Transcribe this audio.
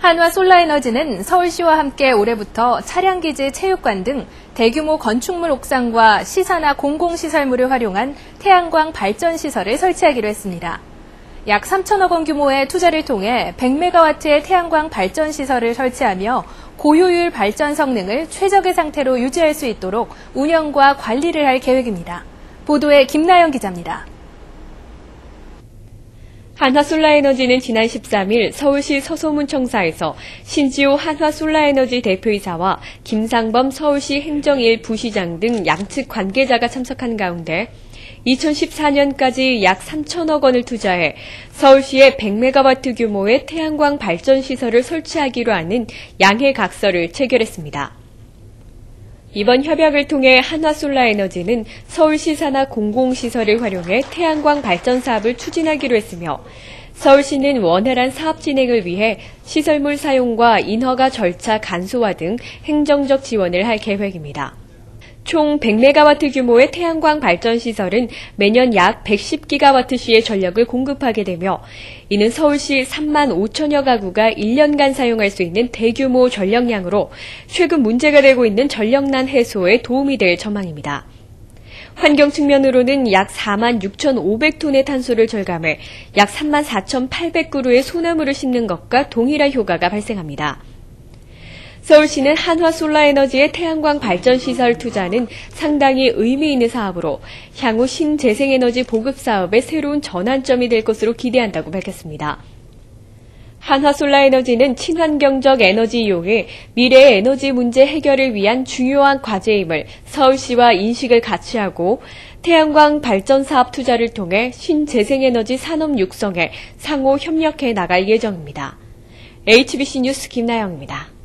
한화 솔라에너지는 서울시와 함께 올해부터 차량기지 체육관 등 대규모 건축물 옥상과 시사나 공공시설물을 활용한 태양광 발전 시설을 설치하기로 했습니다. 약 3천억 원 규모의 투자를 통해 100메가와트의 태양광 발전 시설을 설치하며 고효율 발전 성능을 최적의 상태로 유지할 수 있도록 운영과 관리를 할 계획입니다. 보도에 김나영 기자입니다. 한화솔라에너지는 지난 13일 서울시 서소문청사에서 신지호 한화솔라에너지 대표이사와 김상범 서울시 행정일 부시장 등 양측 관계자가 참석한 가운데 2014년까지 약 3천억 원을 투자해 서울시에 100메가와트 규모의 태양광 발전 시설을 설치하기로 하는 양해 각서를 체결했습니다. 이번 협약을 통해 한화솔라에너지는 서울시 산하 공공시설을 활용해 태양광 발전 사업을 추진하기로 했으며 서울시는 원활한 사업 진행을 위해 시설물 사용과 인허가 절차 간소화 등 행정적 지원을 할 계획입니다. 총 100메가와트 규모의 태양광 발전 시설은 매년 약 110기가와트시의 전력을 공급하게 되며 이는 서울시 3만 5천여 가구가 1년간 사용할 수 있는 대규모 전력량으로 최근 문제가 되고 있는 전력난 해소에 도움이 될 전망입니다. 환경 측면으로는 약 4만 6,500톤의 탄소를 절감해 약 3만 4,800그루의 소나무를 심는 것과 동일한 효과가 발생합니다. 서울시는 한화 솔라에너지의 태양광 발전 시설 투자는 상당히 의미 있는 사업으로 향후 신재생에너지 보급 사업의 새로운 전환점이 될 것으로 기대한다고 밝혔습니다. 한화솔라에너지는 친환경적 에너지 이용에 미래의 에너지 문제 해결을 위한 중요한 과제임을 서울시와 인식을 같이 하고 태양광 발전 사업 투자를 통해 신재생에너지 산업 육성에 상호 협력해 나갈 예정입니다. HBC 뉴스 김나영입니다.